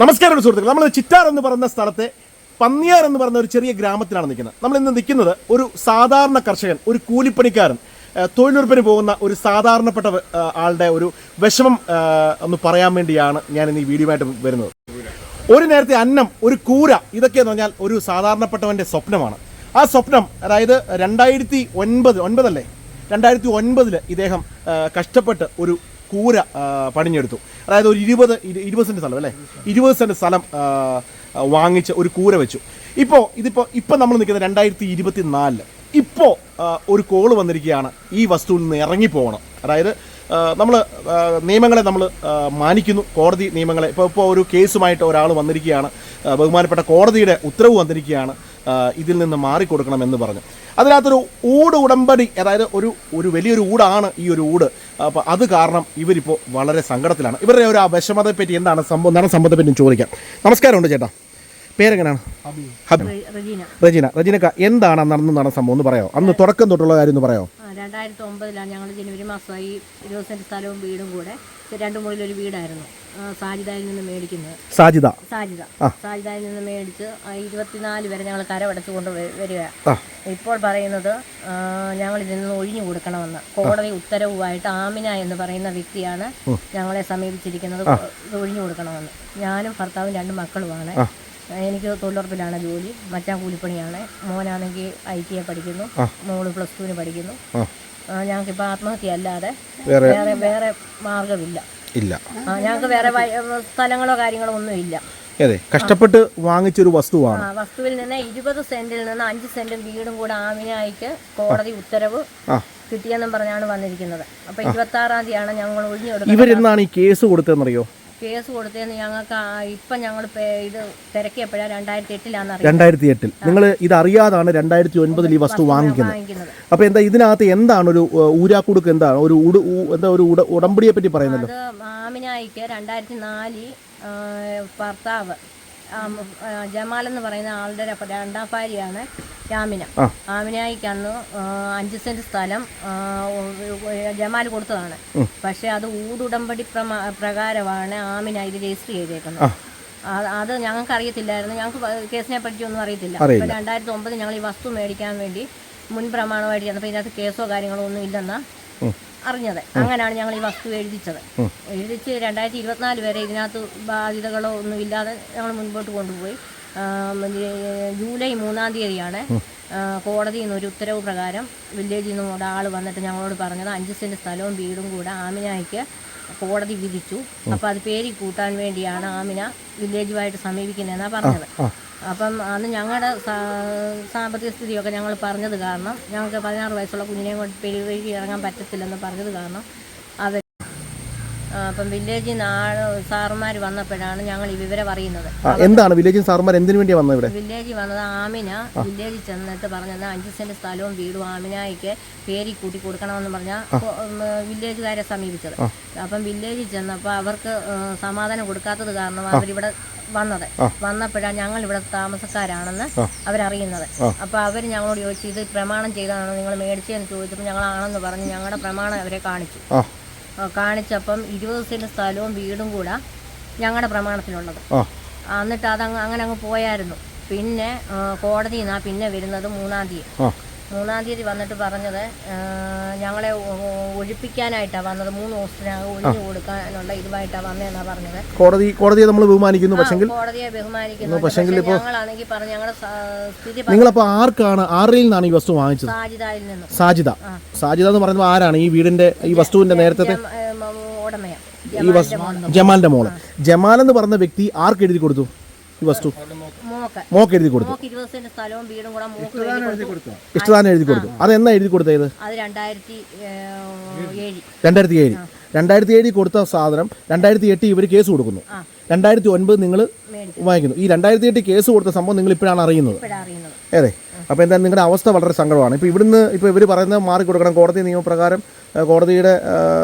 നമസ്കാരം സുഹൃത്തുക്കൾ നമ്മൾ ചിറ്റാർ എന്ന് പറയുന്ന സ്ഥലത്തെ പന്നിയാർ എന്ന് പറയുന്ന ഒരു ചെറിയ ഗ്രാമത്തിലാണ് നിൽക്കുന്നത്. നമ്മൾ ഇന്ന് നിൽക്കുന്നത് ഒരു സാധാരണ കർഷകൻ ഒരു കൂലിപ്പണിക്കാരൻ. തൊഴിലുറപ്പിന് പോകുന്ന ഒരു സാധാരണപ്പെട്ട ആളുടെ ഒരു വിഷമം ഒന്ന് പറയാൻ വേണ്ടിയാണ് ഞാൻ ഇന്ന് ഈ വീഡിയോ വരുന്നത്. ഒരു നേരത്തെ അന്നം ഒരു കൂര ഇതൊക്കെ എന്ന് പറഞ്ഞാൽ ഒരു സാധാരണപ്പെട്ടവന്റെ സ്വപ്നമാണ്. ആ സ്വപ്നം അതായത് രണ്ടായിരത്തി ഒൻപത് ഒൻപതല്ലേ? രണ്ടായിരത്തി ഒൻപതിൽ ഇദ്ദേഹം കഷ്ടപ്പെട്ട് ഒരു കൂര പണിഞ്ഞെടുത്തു അതായത് ഒരു ഇരുപത് ഇരു- ഇരുപത് സെന്റ് സ്ഥലം അല്ലേ? ഇരുപത് സെന്റ് സ്ഥലം വാങ്ങിച്ച് ഒരു കൂര വെച്ചു. ഇപ്പോൾ ഇതിപ്പോൾ ഇപ്പം നമ്മൾ നിൽക്കുന്നത് രണ്ടായിരത്തി ഇരുപത്തി നാലിൽ ഇപ്പോൾ ഒരു കോൾ വന്നിരിക്കുകയാണ് ഈ വസ്തുവിൽ നിന്ന് ഇറങ്ങിപ്പോകണം. അതായത് നമ്മൾ നിയമങ്ങളെ നമ്മൾ മാനിക്കുന്നു. കോടതി നിയമങ്ങളെ ഇപ്പോൾ ഇപ്പോൾ ഒരു കേസുമായിട്ട് ഒരാൾ വന്നിരിക്കുകയാണ്. ബഹുമാനപ്പെട്ട കോടതിയുടെ ഉത്തരവ് വന്നിരിക്കുകയാണ്. ഇതിൽ നിന്ന് മാറിക്കൊടുക്കണമെന്ന് പറഞ്ഞു. അതിനകത്തൊരു ഊട് ഉടമ്പടി അതായത് ഒരു ഒരു വലിയൊരു ഊടാണ് ഈ ഒരു ഊട്. അപ്പോൾ അത് കാരണം ഇവരിപ്പോൾ വളരെ സങ്കടത്തിലാണ്. ഇവരുടെ ഒരു ആ വിഷമതയെപ്പറ്റി എന്താണ് സംഭവം? എന്താണ് സംഭവത്തെപ്പറ്റി ചോദിക്കാം. നമസ്കാരമുണ്ട് ചേട്ടാ. പേരെങ്ങനെയാണ്? റജീന. റജീന. റജീനക്ക എന്താണ് അന്ന് നടന്നു നടന്ന സംഭവം എന്ന് പറയാമോ? അന്ന് തുടക്കം തൊട്ടുള്ള കാര്യം ഒന്ന് പറയാമോ? രണ്ടായിരത്തി ഒമ്പതിലാണ് ഞങ്ങൾ ജനുവരി മാസമായി ഇരുപത് സെന്റ് സ്ഥലവും വീടും കൂടെ. രണ്ട് മുറിയിലൊരു വീടായിരുന്നു. സാജിതയിൽ സാജിദയിൽ നിന്ന് മേടിക്കുന്നത്. സാജിത സാജിദ. സാജിദയിൽ നിന്ന് മേടിച്ച് ഇരുപത്തിനാല് വരെ ഞങ്ങൾ കരമടച്ചു കൊണ്ട് വരിക. ഇപ്പോൾ പറയുന്നത് ഞങ്ങൾ ഇതിൽ നിന്ന് ഒഴിഞ്ഞു കൊടുക്കണമെന്ന്. കോടതി ഉത്തരവുമായിട്ട് ആമിന എന്ന് പറയുന്ന വ്യക്തിയാണ് ഞങ്ങളെ സമീപിച്ചിരിക്കുന്നത്. ഇത് ഒഴിഞ്ഞു കൊടുക്കണമെന്ന്. ഞാനും ഭർത്താവും രണ്ട് മക്കളുമാണ്. എനിക്ക് തൊഴിലുറപ്പിലാണ് ജോലി. മച്ചാൻ കൂലിപ്പണിയാണ്. മോനാണെങ്കിൽ ഐ ടി ഐ പഠിക്കുന്നു. മോൾ പ്ലസ് ടുവിന് പഠിക്കുന്നു. ഞങ്ങൾക്കിപ്പോൾ ആത്മഹത്യ അല്ലാതെ വേറെ വേറെ മാർഗമില്ല. ഇല്ല. ഞങ്ങൾക്ക് വേറെ സ്ഥലങ്ങളോ കാര്യങ്ങളോ ഒന്നും ഇല്ല അതെ കഷ്ടപ്പെട്ട് വാങ്ങിച്ചൊരു വസ്തുവാണ്. വസ്തുവിൽ നിന്ന് ഇരുപത് സെന്റിൽ നിന്ന് അഞ്ച് സെന്റും വീടും കൂടെ ആമിനായിക്ക് കോടതി ഉത്തരവ് കിട്ടിയെന്നും പറഞ്ഞാണ് വന്നിരിക്കുന്നത്. അപ്പൊ ഇരുപത്തി ആറാം തീയതിയാണ് ഞങ്ങൾ ഒഴിഞ്ഞു കൊടുക്കുന്നത്. ഇവരെന്നാണ് ഈ കേസ് കൊടുത്തതെന്നറിയോ? കേസ് കൊടുത്തതെന്ന് ഞങ്ങൾക്ക് ഇപ്പൊ ഞങ്ങൾ ഇത് തിരക്കിയപ്പോഴാണ് രണ്ടായിരത്തി എട്ടിലാണെന്ന് അറിയാം രണ്ടായിരത്തി എട്ടിൽ നിങ്ങൾ ഇത് അറിയാതാണ് രണ്ടായിരത്തി ഒൻപതിൽ ഈ വസ്തു വാങ്ങിക്കുന്നത്. അപ്പൊ അപ്പോൾ എന്താ ഇതിനകത്ത് എന്താണ് ഒരു ഊരാക്കുടുക്ക് എന്താണ്? ഒരു ഉടു എന്താ ഒരു ഉടമ്പടിയെ പറ്റി പറയുന്നത് മാമിനായിക്ക് രണ്ടായിരത്തി നാലിൽ ഭർത്താവ് ജമാൽ എന്ന് പറയുന്ന ആളുടെ രണ്ടാം ഭാര്യയാണ് ആമിന ആ. ആമിനായിക്ക് അഞ്ച് സെന്റ് സ്ഥലം ജമാൽ കൊടുത്തതാണ്. പക്ഷെ അത് ഊടുടമ്പടി പ്രകാരമാണ് ആമിന ഇത് രജിസ്റ്റർ ചെയ്തേക്കുന്നത്. അത് ഞങ്ങൾക്ക് അറിയത്തില്ലായിരുന്നു ഞങ്ങൾക്ക് കേസിനെ പറ്റി ഒന്നും അറിയത്തില്ല. അപ്പൊ രണ്ടായിരത്തി ഒമ്പത് ഞങ്ങൾ ഈ വസ്തു മേടിക്കാൻ വേണ്ടി മുൻ പ്രമാണമായിട്ട് ചെന്നപ്പോൾ ഇതിനകത്ത് കേസോ കാര്യങ്ങളോ ഒന്നും ഇല്ലെന്നാ. അറിഞ്ഞത്. അങ്ങനെയാണ് ഞങ്ങൾ ഈ വസ്തു എഴുതിച്ചത്. എഴുതിച്ച് രണ്ടായിരത്തി ഇരുപത്തിനാല് വരെ ഇതിനകത്ത് ബാധ്യതകളോ ഒന്നും ഇല്ലാതെ ഞങ്ങൾ മുൻപോട്ട് കൊണ്ടുപോയി. ജൂലൈ മൂന്നാം തീയതിയാണ് കോടതിയിൽ നിന്ന് ഒരു ഉത്തരവ് പ്രകാരം വില്ലേജിൽ നിന്ന് ഒരാൾ വന്നിട്ട് ഞങ്ങളോട് പറഞ്ഞത് അഞ്ച് സെന്റ് സ്ഥലവും വീടും കൂടെ ആമിനായിക്ക് കോടതി വിധിച്ചു. അപ്പോൾ അത് പേരി കൂട്ടാൻ വേണ്ടിയാണ് ആമിന വില്ലേജുമായിട്ട് സമീപിക്കുന്നതെന്നാണ് പറഞ്ഞത്. അപ്പം അന്ന് ഞങ്ങളുടെ സാമ്പത്തിക സ്ഥിതിയൊക്കെ ഞങ്ങൾ പറഞ്ഞത് കാരണം ഞങ്ങൾക്ക് പതിനാറ് വയസ്സുള്ള കുഞ്ഞിനെ കൊണ്ട് പെരുവഴി ഇറങ്ങാൻ പറ്റത്തില്ലെന്ന് പറഞ്ഞത് കാരണം അവർ അപ്പം വില്ലേജിൽ നിന്ന് ആൾ സാറുമാർ വന്നപ്പോഴാണ് ഞങ്ങൾ ഈ വിവരം അറിയുന്നത്. എന്താണ്? വില്ലേജിൽ സാർമാർ എന്തിനു വേണ്ടി വന്നത് ഇവിടെ? വില്ലേജിൽ വന്നത് ആമിന വില്ലേജിൽ ചെന്നിട്ട് പറഞ്ഞത് അഞ്ച് സെന്റ് സ്ഥലവും വീടും ആമിനായിക്ക് പേരി കൂട്ടി കൊടുക്കണമെന്ന് പറഞ്ഞാൽ വില്ലേജുകാരെ സമീപിച്ചത്. അപ്പം വില്ലേജിൽ ചെന്നപ്പോൾ അവർക്ക് സമാധാനം കൊടുക്കാത്തത് കാരണം അവരിവിടെ വന്നത്. വന്നപ്പോഴാണ് ഞങ്ങൾ ഇവിടെ താമസക്കാരാണെന്ന് അവരറിയുന്നത്. അപ്പോൾ അവർ ഞങ്ങളോട് ചോദിച്ചു ഇത് പ്രമാണം ചെയ്തതാണോ നിങ്ങൾ മേടിച്ചതെന്ന് ചോദിച്ചപ്പോൾ ഞങ്ങളാണെന്ന് പറഞ്ഞ് ഞങ്ങളുടെ പ്രമാണം അവരെ കാണിച്ചു. കാണിച്ചപ്പം ഇരുപത് സെന്റ് സ്ഥലവും വീടും കൂടെ ഞങ്ങളുടെ പ്രമാണത്തിലുള്ളത്. എന്നിട്ട് അത് അങ്ങനെ അങ്ങ് പോയായിരുന്നു. പിന്നെ കോടതിയിൽ നിന്നാണ് പിന്നെ വരുന്നത് മൂന്നാം തീയതി. മൂന്നാം തീയതി വന്നിട്ട് പറഞ്ഞത് ഞങ്ങളെ ഒഴിപ്പിക്കാനായിട്ടാണ് വന്നത്. മൂന്ന് ദിവസത്തിനകം ഒഴിഞ്ഞു കൊടുക്കാനുള്ള ഇതുമായിട്ടാണ് വന്നതെന്നാണ് പറഞ്ഞത്. കോടതി കോടതിയെ നമ്മൾ ബഹുമാനിക്കുന്നു പക്ഷെങ്കിൽ? കോടതിയെ ബഹുമാനിക്കുന്നു. ഞങ്ങളാണെങ്കിൽ പറഞ്ഞു ഞങ്ങളുടെ സ്ഥിതി നിങ്ങളപ്പോൾ ആർക്കാണ് ആരിൽ നിന്നാണ് ഈ വസ്തു വാങ്ങിച്ചത്? സാജിദയിൽ നിന്ന്. സാജിത സാജിത എന്ന് പറയുന്നത് ആരാണ്? ഈ വീടിന്റെ ഈ വസ്തുവിന്റെ നേരത്തെ ഉടമയാണ് ഈ വസ്തു ജമാലിന്റെ മോൾ. ജമാൽ എന്ന് പറഞ്ഞ വ്യക്തി ആർക്ക് എഴുതി കൊടുത്തു? ഈ വസ്തു മോക്ക്. മോക്ക്. എഴുതി കൊടുത്തു. മോക്ക് ഇരുപത് സെന്റ് സ്ഥലവും വീടും കൂടെ മോക്ക് ഇഷ്ടദാനം എഴുതി കൊടുത്തു? അതെന്നാ എഴുതി കൊടുത്തത് അത് രണ്ടായിരത്തി ഏഴ്. രണ്ടായിരത്തി ഏഴ്. രണ്ടായിരത്തി ഏഴിൽ കൊടുത്ത സാധനം രണ്ടായിരത്തി എട്ടിൽ ഇവർ കേസ് കൊടുക്കുന്നു. രണ്ടായിരത്തി ഒൻപത് നിങ്ങൾ വാങ്ങിക്കുന്നു. ഈ രണ്ടായിരത്തി എട്ടിൽ കേസ് കൊടുത്ത സംഭവം നിങ്ങൾ ഇപ്പോഴാണ് അറിയുന്നത്. ഇപ്പോഴാണ് അറിയുന്നത്. അതെ. അപ്പോൾ എന്താ നിങ്ങളുടെ അവസ്ഥ വളരെ സങ്കടമാണ്. ഇപ്പോൾ ഇവിടുന്ന് ഇപ്പോൾ ഇവർ പറയുന്നത് മാറി കൊടുക്കണം. കോടതി നിയമപ്രകാരം കോടതിയുടെ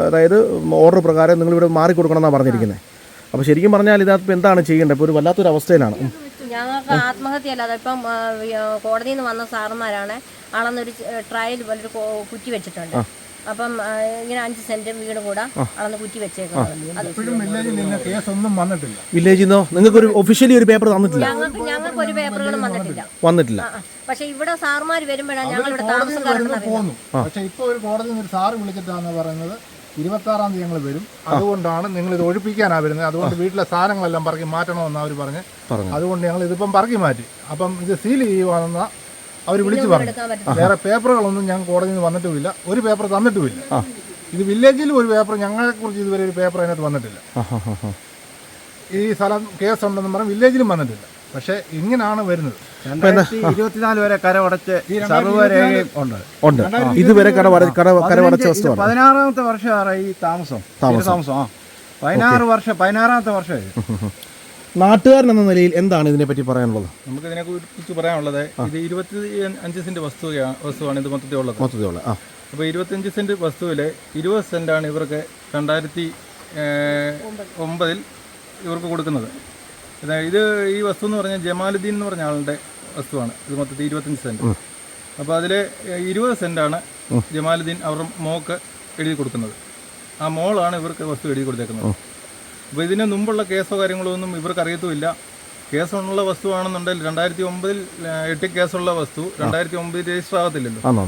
അതായത് ഓർഡർ പ്രകാരം നിങ്ങൾ ഇവിടെ മാറി കൊടുക്കണം എന്നാണ് പറഞ്ഞിരിക്കുന്നത് അപ്പോൾ ശരിക്കും പറഞ്ഞാൽ ഇതിനകത്ത് എന്താണ് ചെയ്യേണ്ടത്? ഇപ്പോൾ ഒരു വല്ലാത്തൊരു അവസ്ഥയിലാണ്. ഞങ്ങൾക്ക് ആത്മഹത്യ അല്ലാതെ ഇപ്പം കോടതിയിൽ നിന്ന് വന്ന സാറന്മാരാണ് ആളെന്നൊരു ട്രയൽ പോലൊരു ഒരു കുറ്റി വെച്ചിട്ടുണ്ട്. അപ്പം ഇങ്ങനെ അഞ്ച് സെന്റ് വീട് കൂടെ അളന്ന് കുറ്റി വെച്ചേക്കുന്നത് വില്ലേജിൽ നിന്ന് നിങ്ങൾക്ക് ഒരു ഒഫീഷ്യലി ഒരു പേപ്പർ തന്നിട്ടില്ല? ഞങ്ങൾക്ക് ഞങ്ങൾക്ക് ഒരു പേപ്പറുകളും വന്നിട്ടില്ല. വന്നിട്ടില്ല. പക്ഷെ ഇവിടെ സാറുമാർ വരുമ്പോഴാണ് ഞങ്ങൾ ഇവിടെ താമസം കാരണം ഇപ്പൊ ഒരു കോടതി ഒരു സാറ് വിളിച്ചിട്ടാണ് പറയുന്നത്. ഇരുപത്തി ആറാം തീയതി ഞങ്ങൾ വരും. അതുകൊണ്ടാണ് നിങ്ങൾ ഇത് ഒഴിപ്പിക്കാനാ വരുന്നത്. അതുകൊണ്ട് വീട്ടിലെ സാധനങ്ങളെല്ലാം പറക്കി മാറ്റണമെന്ന് അവർ പറഞ്ഞ്. അതുകൊണ്ട് ഞങ്ങൾ ഇതിപ്പം പറക്കി മാറ്റി. അപ്പം ഇത് സീൽ ചെയ്യുവാണെന്ന അവർ വിളിച്ചു പറഞ്ഞു. വേറെ പേപ്പറുകളൊന്നും ഞങ്ങൾ കോടതിയിൽ നിന്ന് വന്നിട്ടുമില്ല. ഒരു പേപ്പർ തന്നിട്ടുമില്ല. ഇത് വില്ലേജിൽ ഒരു പേപ്പർ ഞങ്ങളെ കുറിച്ച് ഇതുവരെ ഒരു പേപ്പർ അതിനകത്ത് വന്നിട്ടില്ല. ഈ സ്ഥലം കേസുണ്ടെന്ന് പറഞ്ഞാൽ വില്ലേജിലും വന്നിട്ടില്ല. പക്ഷേ ഇങ്ങനാണ് വരുന്നത്. ഇരുപത്തിനാല് വരെ കരമടച്ച് സർവരേഖയും ഉണ്ട്. ഉണ്ട്. ഇതുവരെ വസ്തുവാണ്. പതിനാറാമത്തെ വർഷമാണ് ഈ താമസം. താമസം. ആ. പതിനാറ് വർഷം പതിനാറാമത്തെ വർഷം. നാട്ടുകാരൻ എന്ന നിലയിൽ എന്താണ് ഇതിനെപ്പറ്റി പറയാനുള്ളത്? നമുക്ക് ഇതിനെ കുറിച്ച് പറയാനുള്ളത് ഇത് ഇരുപത്തി അഞ്ച് സെന്റ് വസ്തുവാണ് വസ്തുവാണ് ഇത് മൊത്തത്തിൽ ഉള്ളത്. മൊത്തത്തിലുള്ള ആ. അപ്പോൾ ഇരുപത്തഞ്ച് സെന്റ് വസ്തുവിൽ ഇരുപത് സെന്റാണ് ഇവർക്ക് രണ്ടായിരത്തി ഒമ്പതിൽ ഇവർക്ക് കൊടുക്കുന്നത്. ഇത് ഈ വസ്തു എന്ന് പറഞ്ഞാൽ ജമാലുദ്ദീൻ എന്ന് പറഞ്ഞ ആളുടെ വസ്തുവാണ്. ഇത് മൊത്തത്തിൽ ഇരുപത്തഞ്ച് സെന്റ്. അപ്പോൾ അതിൽ ഇരുപത് സെന്റാണ് ജമാലുദ്ദീൻ അവരുടെ മോക്ക് എഴുതി കൊടുക്കുന്നത്. ആ മോളാണ് ഇവർക്ക് വസ്തു എഴുതി കൊടുത്തേക്കുന്നത്. അപ്പോൾ ഇതിന് മുമ്പുള്ള കേസോ കാര്യങ്ങളോ ഒന്നും ഇവർക്ക് അറിയത്തുമില്ല. കേസുള്ള വസ്തുവാണെന്നുണ്ടെങ്കിൽ രണ്ടായിരത്തി ഒമ്പതിൽ എട്ട് കേസുള്ള വസ്തു രണ്ടായിരത്തി ഒമ്പതിൽ രജിസ്റ്റർ ആകത്തില്ലല്ലോ ആണോ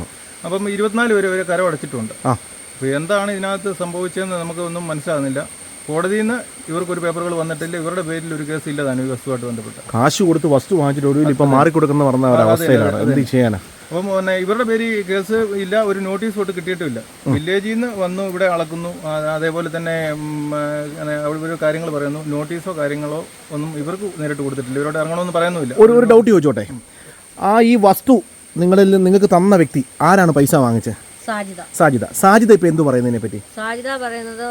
അപ്പം ഇരുപത്തിനാല് വരെ വരെ കരമടച്ചിട്ടുണ്ട്. അപ്പോൾ എന്താണ് ഇതിനകത്ത് സംഭവിച്ചതെന്ന് നമുക്ക് ഒന്നും മനസ്സിലാകുന്നില്ല. കോടതിയിൽ നിന്ന് ഇവർക്കൊരു പേപ്പറുകൾ വന്നിട്ടില്ല. ഇവരുടെ പേരിൽ ഒരു കേസ് ഇല്ല. ഈ വസ്തുവായിട്ട് ബന്ധപ്പെട്ട്. കാശ് കൊടുത്ത് വസ്തു വാങ്ങിച്ചിട്ട് ഒടുവിൽ ഇപ്പം മാറിക്കൊടുക്കുന്ന പറഞ്ഞ അവസ്ഥയിലാണ്. എന്ത് ചെയ്യാനാ? അപ്പം പിന്നെ ഇവരുടെ പേര് കേസ് ഇല്ല. ഒരു നോട്ടീസ് തൊട്ട് കിട്ടിയിട്ടില്ല വില്ലേജിൽ നിന്ന് വന്നു ഇവിടെ അളക്കുന്നു. അതേപോലെ തന്നെ അവിടെ ഒരു കാര്യങ്ങൾ പറയുന്നു. നോട്ടീസോ കാര്യങ്ങളോ ഒന്നും ഇവർക്ക് നേരിട്ട് കൊടുത്തിട്ടില്ല. ഇവരോട് ഇറങ്ങണമെന്ന് പറയുന്നില്ല ഒരു ഒരു ഡൗട്ട് ചോദിച്ചോട്ടെ? ആ ഈ വസ്തു നിങ്ങളിൽ നിങ്ങൾക്ക് തന്ന വ്യക്തി ആരാണ് പൈസ വാങ്ങിച്ചത്? സാജിത സാജിദ. സാജിദ ഇപ്പൊ എന്ത് പറയുന്നതിനെ പറ്റി? സാജിത പറയുന്നത്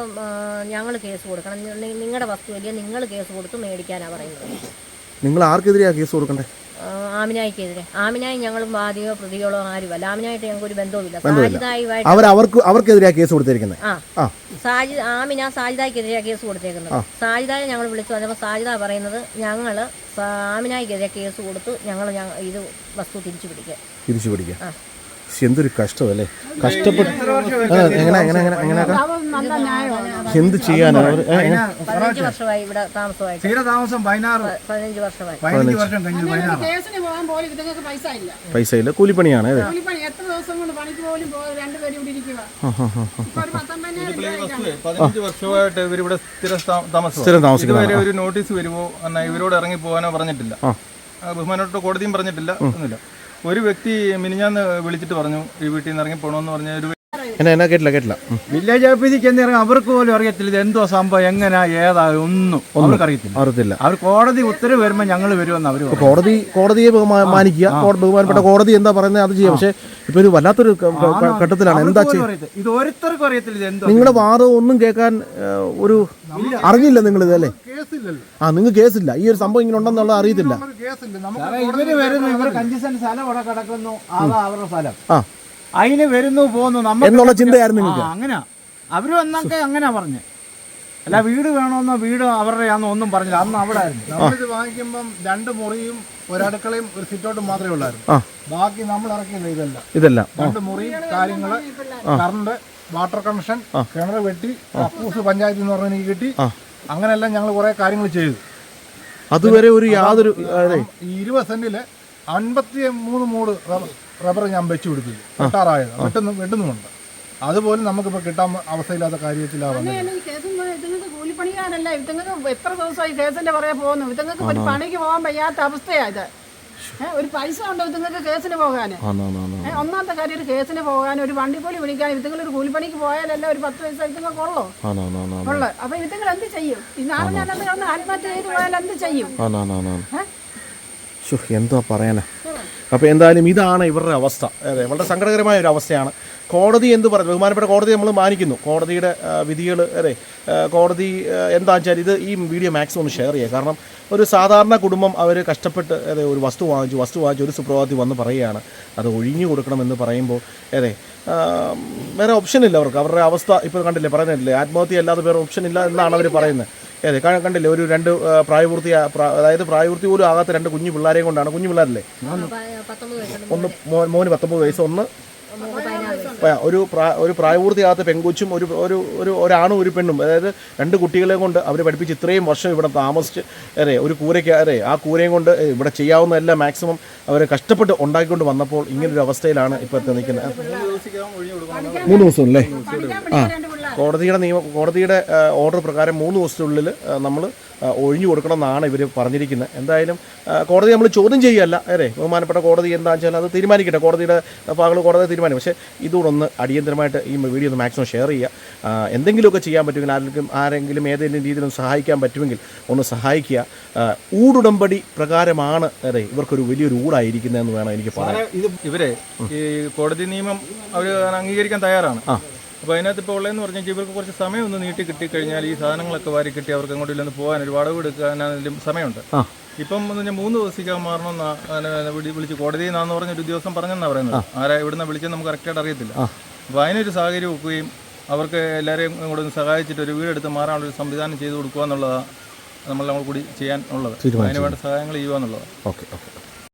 ഞങ്ങൾ കേസ് കൊടുക്കണം. നിങ്ങളുടെ വസ്തു വലിയ നിങ്ങൾ കേസ് കൊടുത്ത് മേടിക്കാനാ പറയുന്നത്. നിങ്ങൾ ആർക്കെതിരെയാ കേസ് കൊടുക്കണ്ടേ? ആമിനായിക്കെതിരെ. ആമിനായി ഞങ്ങളും വാദിയോ പ്രതികളോ ആരുമല്ല. ആമിനായിട്ട് ഞങ്ങൾക്ക് ഒരു ബന്ധവുമില്ല. സാജിതായുമായിട്ട് അവർ അവർക്ക് അവർക്കെതിരെയാ കേസ് കൊടുത്തിരിക്കുന്നത് ആ. ആ. സാജി ആമിന സാജിദായ്ക്കെതിരെ കേസ് കൊടുത്തേക്കുന്നത് സാജിദായെ ഞങ്ങൾ വിളിച്ചു. പറഞ്ഞപ്പോൾ സാജിദ പറയുന്നത് ഞങ്ങൾ ആമിനായിക്കെതിരെ കേസ് കൊടുത്ത് ഞങ്ങൾ ഇത് വസ്തു തിരിച്ചു പിടിക്കുക. തിരിച്ചു പിടിക്കുക. എന്തൊരു കഷ്ടമല്ലേ? കഷ്ടപ്പെട്ട് എങ്ങനെ എങ്ങനെ എങ്ങനെ എങ്ങനെയാക്കാം? എന്ത് ചെയ്യാനാണ് പൈസ ഇല്ല. കൂലിപ്പണിയാണ് അതെ വർഷമായിട്ട് ഇവരിവിടെ സ്ഥിര താമസം സ്ഥിരം താമസിക്കുന്നത് ഒരു നോട്ടീസ് വരുമോ? എന്നാൽ ഇവരോട് ഇറങ്ങി പോകാനോ പറഞ്ഞിട്ടില്ല. ആ, ബഹുമാനോട്ട് കോടതിയും പറഞ്ഞിട്ടില്ല. ഒന്നുമില്ല. ഒരു വ്യക്തി മിനിഞ്ഞാന്ന് വിളിച്ചിട്ട് പറഞ്ഞു ഈ വീട്ടിൽ നിന്ന് ഇറങ്ങി പോകണമെന്ന് പറഞ്ഞ ഒരു എന്നാ എന്നാ കേട്ടില്ല കേട്ടില്ല. ഉം. വില്ലേജ് ഓഫീസിൽ അവർക്ക് പോലും അറിയത്തില്ല ഇത് എന്തോ സംഭവം എങ്ങനെയാ ഏതാ ഒന്നും അറിയത്തില്ല. അറിയത്തില്ല. അവർ കോടതി ഉത്തരവ് വരുമ്പോൾ ഞങ്ങൾ വരുമെന്ന് അവർ കോടതി കോടതിയെ ബഹുമാ- മാനിക്കുക. ബഹുമാനപ്പെട്ട കോടതി എന്താ പറയുന്നത് അത് ചെയ്യാം. പക്ഷെ ഇപ്പൊ ഒരു വല്ലാത്തൊരു ക- ക- ഘട്ടത്തിലാണ്. എന്താ ചെയ്യുക ഇത് ഓരോരുത്തർക്കും അറിയത്തില്ല ഇത് എന്തോ. നിങ്ങളുടെ വാദം ഒന്നും കേൾക്കാൻ ഏ, ഒരു അറിഞ്ഞില്ല നിങ്ങൾ ഇതല്ലേ കേസില്ലല്ലോ. ആ നിങ്ങൾക്ക് കേസില്ല. ഈ ഒരു സംഭവം ഇങ്ങനെ ഉണ്ടെന്നുള്ളത് അറിയത്തില്ല. നമുക്ക് കേസില്ല. നമുക്ക് സാറേ, ഇവർ വരുന്നു. ഇവർക്ക് അഞ്ച് സെന്റ് സ്ഥലം അവിടെ കിടക്കുന്നു. അതാ അവരുടെ സ്ഥലം. ആ. അതിന് വരുന്നു പോകുന്നു നമുക്ക് എന്നുള്ള ചിന്തയായിരുന്നു നിങ്ങൾക്ക്. അങ്ങനെ. അവരും എന്നൊക്കെ അങ്ങനെ പറഞ്ഞു. അല്ല വീട് വേണമെന്നോ വീട് അവരുടെയാണെന്നോ ഒന്നും പറഞ്ഞില്ല. അന്ന് അവിടെ ആയിരുന്നു നമ്മളിത് വാങ്ങിക്കുമ്പം രണ്ട് മുറിയും ഒരടുക്കളയും ഒരു സിറ്റൗട്ടും മാത്രമേ ഉള്ളായിരുന്നു. ബാക്കി നമ്മൾ ഇറക്കിയത് ഇതല്ല. ഇതല്ല. രണ്ട് മുറിയും കാര്യങ്ങൾ കറണ്ട് വാട്ടർ കണക്ഷൻ കിണർ വെട്ടി കക്കൂസ് പഞ്ചായത്തിൽ നിന്ന് പറഞ്ഞ കിട്ടി. അങ്ങനെയെല്ലാം ഞങ്ങൾ കുറെ കാര്യങ്ങൾ ചെയ്തു. അതുവരെ ഒരു യാതൊരു ഇരുപത് സെന്റിൽ അൻപത്തി മൂന്ന് മൂട് റബ്ബർ- ഞാൻ വെച്ചു പിടിപ്പിച്ചു വെട്ടാറായത് വെട്ടുന്നു വെട്ടുന്നുമുണ്ട്. അതുപോലെ നമുക്കിപ്പോൾ കിട്ടാൻ അവസ്ഥയില്ലാത്ത കാര്യത്തിലാണ് കൂലിപ്പണിക്കാരല്ല. ഇതുങ്ങൾക്ക് എത്ര ദിവസമായി കേസിന്റെ പുറകെ പോകുന്നു. ഇതുങ്ങൾക്ക് ഒരു പണിക്ക് പോകാൻ വയ്യാത്ത അവസ്ഥയാ ഇത്. ഒരു പൈസ ഉണ്ടോ ഇതുങ്ങൾക്ക് കേസിന് പോകാൻ ഒന്നാമത്തെ കാര്യം ഒരു കേസിന് പോകാൻ ഒരു വണ്ടി പോലും വിളിക്കാൻ ഇതുങ്ങൾ ഒരു കൂലിപ്പണിക്ക് പോയാലല്ല ഒരു പത്ത് പൈസ ഇതുങ്ങൾക്ക് ഉള്ളോ. ആന്ന്. അപ്പൊ ഇതുങ്ങൾ എന്ത് ചെയ്യും? ഈ നാളെ ഞാൻ കിടന്ന് ആത്മഹത്യ ചെയ്ത് പോയാൽ എന്ത് ചെയ്യും? ആന്ന് ആന്ന് ആന്ന് ആന്ന്. ഏ? ശ്ശോ, എന്താ പറയാനാ? അപ്പോൾ എന്തായാലും ഇതാണ് ഇവരുടെ അവസ്ഥ. അതെ വളരെ സങ്കടകരമായ ഒരു അവസ്ഥയാണ്. കോടതി എന്ത് പറഞ്ഞു? ബഹുമാനപ്പെട്ട കോടതി നമ്മൾ മാനിക്കുന്നു. കോടതിയുടെ വിധികൾ അതെ കോടതി എന്താ വെച്ചാൽ ഇത് ഈ വീഡിയോ മാക്സിമം ഒന്ന് ഷെയർ ചെയ്യുക. കാരണം ഒരു സാധാരണ കുടുംബം അവർ കഷ്ടപ്പെട്ട് അതെ ഒരു വസ്തു വാങ്ങിച്ചു വസ്തു വാങ്ങിച്ചു ഒരു സുപ്രഭാതത്തിൽ വന്ന് പറയുകയാണ്. അത് ഒഴിഞ്ഞു കൊടുക്കണമെന്ന് പറയുമ്പോൾ അതെ വേറെ ഓപ്ഷൻ ഇല്ല അവർക്ക്. അവരുടെ അവസ്ഥ ഇപ്പോൾ കണ്ടില്ലേ പറയുന്നില്ലേ ആത്മഹത്യ അല്ലാതെ വേറെ ഓപ്ഷൻ ഇല്ല എന്നാണ് അവർ പറയുന്നത്. അതെ ക- കണ്ടില്ലേ ഒരു രണ്ട് പ്രായപൂർത്തി അതായത് പ്രായപൂർത്തി പോലും ആകാത്ത രണ്ട് കുഞ്ഞു പിള്ളേരെയും കൊണ്ടാണ് കുഞ്ഞു പിള്ളേരല്ലേ? ഒന്ന് മോന് പത്തൊമ്പത് വയസ്സ് ഒന്ന്. ഒരു ഒരു പ്രായപൂർത്തിയാകാത്ത പെൺകുച്ചും ഒരു ഒരു ഒരു ഒരാണും ഒരു പെണ്ണും അതായത് രണ്ട് കുട്ടികളെ കൊണ്ട് അവർ പഠിപ്പിച്ച് ഇത്രയും വർഷം ഇവിടെ താമസിച്ച് അതെ ഒരു കൂരയ്ക്ക് അതെ ആ കൂരയും കൊണ്ട് ഇവിടെ ചെയ്യാവുന്ന എല്ലാം മാക്സിമം അവർ കഷ്ടപ്പെട്ട് ഉണ്ടാക്കിക്കൊണ്ട് വന്നപ്പോൾ ഇങ്ങനൊരു അവസ്ഥയിലാണ് ഇപ്പോൾ നിൽക്കുന്നത്. മൂന്ന് ദിവസം അല്ലേ? ആ. കോടതിയുടെ നിയമ കോടതിയുടെ ഓർഡർ പ്രകാരം മൂന്ന് ദിവസത്തിനുള്ളിൽ നമ്മൾ ഒഴിഞ്ഞു കൊടുക്കണമെന്നാണ് ഇവർ പറഞ്ഞിരിക്കുന്നത്. എന്തായാലും കോടതി നമ്മൾ ചോദ്യം ചെയ്യുകയല്ല. അല്ലേ ബഹുമാനപ്പെട്ട കോടതി എന്താണെന്ന് വെച്ചാൽ അത് തീരുമാനിക്കട്ടെ. കോടതിയുടെ ഭാഗങ്ങൾ കോടതി തീരുമാനിക്കും. പക്ഷേ ഇതുകൊണ്ടൊന്ന് അടിയന്തരമായിട്ട് ഈ വീഡിയോ ഒന്ന് മാക്സിമം ഷെയർ ചെയ്യുക. ആ, എന്തെങ്കിലുമൊക്കെ ചെയ്യാൻ പറ്റുമെങ്കിൽ ആരെങ്കിലും ആരെങ്കിലും ഏതെങ്കിലും രീതിയിലും സഹായിക്കാൻ പറ്റുമെങ്കിൽ ഒന്ന് സഹായിക്കുക. ആ, ഊടുടമ്പടി പ്രകാരമാണ് അതെ ഇവർക്കൊരു വലിയൊരു ഊടായിരിക്കുന്നതെന്ന് വേണം എനിക്ക് പറയാൻ. ഇവരെ ഈ കോടതി നിയമം അവർ അംഗീകരിക്കാൻ തയ്യാറാണ്. അപ്പോൾ അതിനകത്ത് ഇപ്പോൾ ഉള്ളതെന്ന് പറഞ്ഞാൽ ഇവർക്ക് കുറച്ച് സമയം ഒന്ന് നീട്ടി കിട്ടിക്കഴിഞ്ഞാൽ ഈ സാധനങ്ങളൊക്കെ വാരി കിട്ടി അവർക്ക് അങ്ങോട്ട് ഇല്ലെന്ന് പോകാൻ ഒരു വടവ് എടുക്കാനും സമയമുണ്ട്. ഇപ്പം എന്ന് പറഞ്ഞാൽ മൂന്ന് ദിവസിക്കാൻ മാറണമെന്നാ വിളിച്ച് കോടതിയിൽ നിന്നാന്ന് പറഞ്ഞ ഒരു ഉദ്യോഗസ്ഥൻ പറഞ്ഞെന്നാണ് പറയുന്നത്. ആരാ ഇവിടുന്ന് വിളിച്ചത് നമുക്ക് കറക്റ്റായിട്ട് അറിയത്തില്ല. അപ്പോൾ അതിനൊരു സാഹചര്യം ഒക്കുകയും അവർക്ക് എല്ലാവരെയും കൂടെ ഒന്ന് സഹായിച്ചിട്ട് ഒരു വീടെടുത്ത് മാറാനുള്ള ഒരു സംവിധാനം ചെയ്തു കൊടുക്കുക എന്നുള്ളതാണ് നമ്മൾ നമ്മൾ കൂടി ചെയ്യാൻ ഉള്ളത്. അതിന് വേണ്ട സഹായങ്ങൾ ചെയ്യുക എന്നുള്ളതാണ് ഓക്കെ ഓക്കെ.